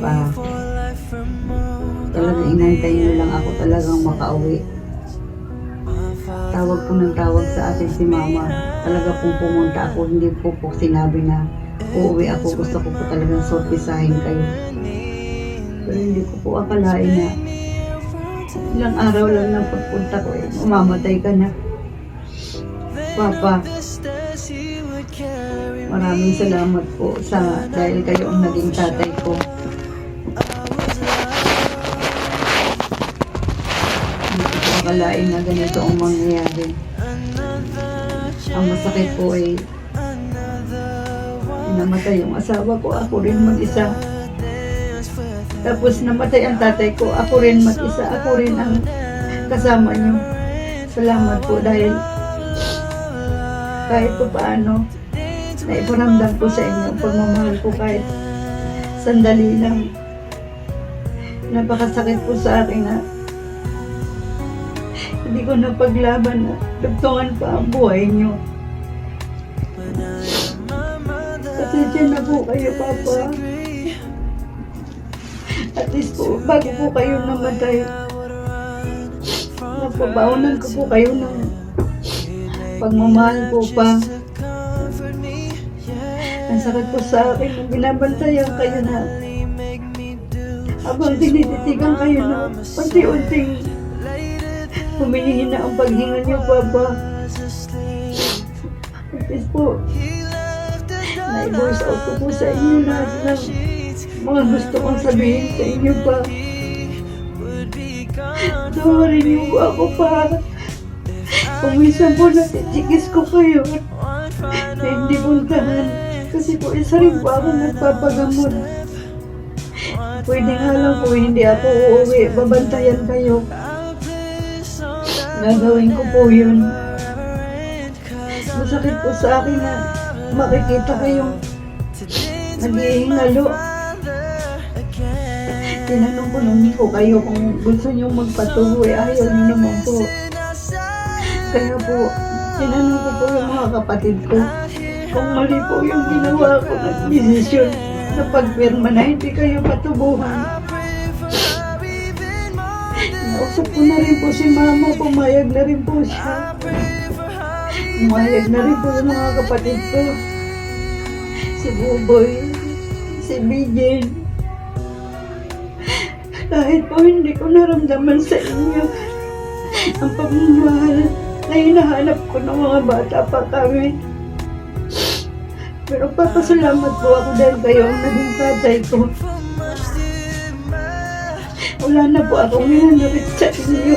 pa. Talagang inantay niyo lang ako talagang makauwi. Tawag po ng tawag sa atin si mama. Talaga pong pumunta ako, hindi po po sinabi na uuwi ako. Gusto ko po talagang sorpresahin kayo. Pero hindi ko po akalain na ilang araw lang ng pagpunta ko eh, mamamatay ka na. Papa, maraming salamat po sa dahil kayo ang naging tatay ko. Akalain na ganito ang mangyayari. Ang masakit po ay namatay yung asawa ko, ako rin mag-isa. Tapos namatay ang tatay ko, ako rin mag-isa, ako rin ang kasama niyo. Salamat po dahil kahit po paano, naiparamdam ko sa inyo pagmamahal ko kahit sandali lang. Napakasakit po sa akin na hindi ko napaglaban na dugtungan pa ang buhay niyo. Pasensya na po kayo, Papa. At least po, bago po kayo namatay, napabaonan ko po kayo ng pagmamahal po pa. Ang sakit po sa akin nung binabantayan kayo na habang tinititigan kayo na unti-unting humihingi na ang paghinga niyo, Papa. At least po, na-voice out ko po sa inyo lahat ng mga gusto kong sabihin sa inyo pa. Tawarin niyo po ako pa. Kung minsan po natitsikis ko kayo na hindi puntahan. Kasi po isa rin po ako nagpapagamot. Pwede nga lang po hindi ako uuwi. Babantayan kayo. Gagawin ko po yun. Masakit po sa akin na makikita kayong naghihingalo. Tinanong ko lang po kayo kung gusto niyo magpatuloy. Ayaw niyo naman po. Kaya po, tinanong ko po yung mga kapatid ko kung mali po yung ginawa ko ng desisyon na pagpirma na hindi kayo patubuhan. Nausap ko na rin po si mama, pumayag na rin po siya. Pumayag na rin po mga kapatid ko. Si Buboy, si Bijen. Kahit po hindi ko naramdaman sa inyo ang pagmamahal na hinahanap ko ng mga bata pa kami. Pero papasalamat po ako dahil kayo ang naging tatay ko. Wala na po akong hinanapit sa inyo.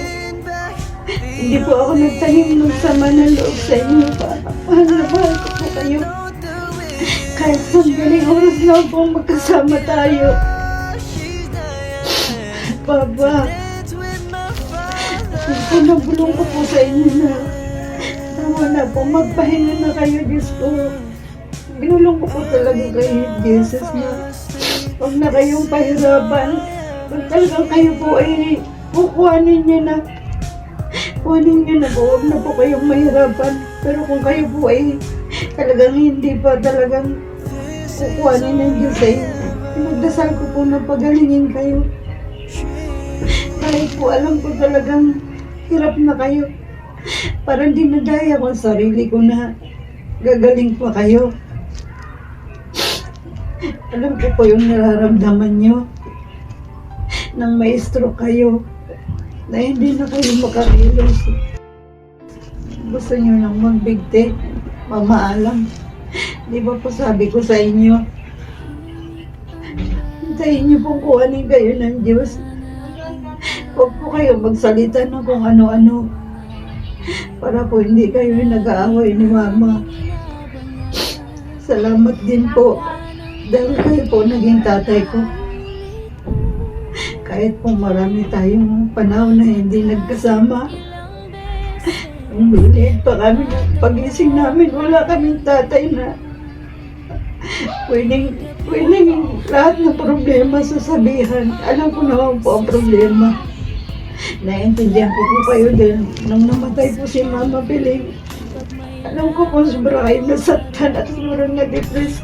Hindi po ako nagtanim ng sama ng loob sa inyo. Mahal na mahal ko po kayo. Kahit sandaling oras lang po magkasama tayo. Papa, pinabulong ko po sa inyo na tama na po, magpahinga na kayo, Diyos ko. Binulong ko po talaga kayo, Jesus, na huwag na kayong pahirapan. Talagang kayo po ay kukuhanin niyo na, kuhanin niyo na po, huwag na po kayong mahirapan. Pero kung kayo po ay talagang hindi pa talagang kukuhanin ng Diyos ay pinagdasal ko po na pagalingin kayo. Kahit po alam ko talagang hirap na kayo. Parang dinadaya ko ang sarili ko na gagaling pa kayo. Alam ko po yung nararamdaman nyo nang maestro kayo na hindi na kayo makakilos. Gusto nyo nang magbigti, mamaalam. Di ba po sabi ko sa inyo, hintayin nyo pong kuhanin kayo ng Diyos. Huwag po kayo magsalita ng kung ano-ano para po hindi kayo nag-aaway ni Mama. Salamat din po dahil kayo po naging tatay ko. Kahit po marami tayong panahon na hindi nagkasama. Umilit pa kami ng pagising namin. Wala kaming tatay na pwedeng, pwedeng lahat ng problema sasabihan. Alam ko naman po ang problema. Naintindihan ko po kayo din. Nung namatay po si Mama Piling, alam ko kung sobra kayo nasaktan at sobrang na-depress.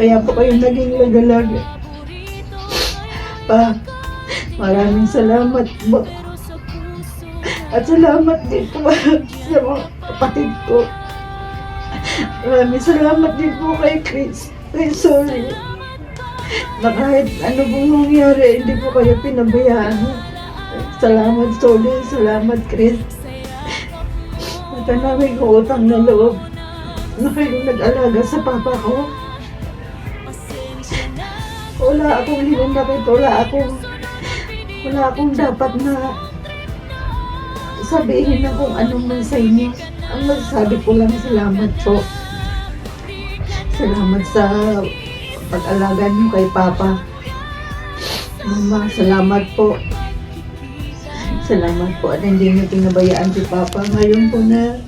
Kaya po kayo naging lagalag. pa. Maraming salamat po. At salamat din po sa mga kapatid ko. Maraming salamat din po kay Chris. Kay Sorry. Na kahit ano pong mangyari, hindi po kayo pinabayaan. Salamat Sorry. Salamat Chris. At namin ko utang na loob na kayo nag-alaga sa papa ko. Wala akong hinunakit, wala akong wala akong dapat na sabihin na kung anong man sa inyo. Ang masasabi ko lang salamat po. Salamat sa pag-alaga niyo kay Papa. Mama, salamat po. Salamat po at hindi niyo pinabayaan si Papa. Ngayon po na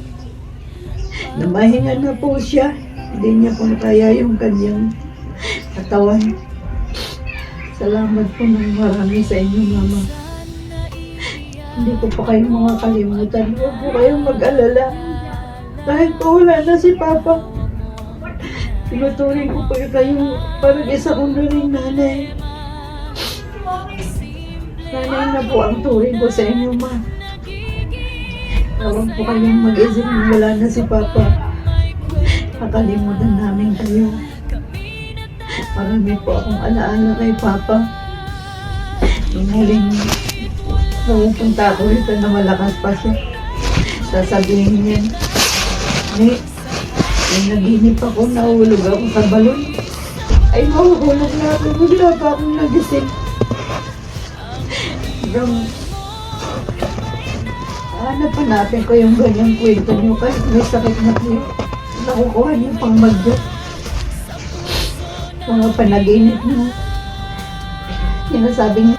namahinga na po siya. Hindi niya po kaya yung kanyang katawan. Salamat po ng marami sa inyo, Mama. Hindi ko po kayo makakalimutan. Huwag po kayong mag-alala. Kahit po wala na si Papa. Tinuturing ko po kayo parang isa kong ring nanay. Nanay na po ang turing ko sa inyo, Ma. Huwag po kayong mag-isip na wala na si Papa. Kakalimutan namin kayo. Marami po akong alaala kay Papa. Nung huling Pupunta ako rito na malakas pa siya. Sasabihin niya, Ni, yung naginip ako, nahulog ako sa balon. Ay, mahuhulog na ako. Bigla pa akong nagising. Hanggang, hanap pa natin ko yung ganyang kwento niyo kasi may sakit na yun. Nakukuha niyo pang magyo. Mga panaginip na sinasabi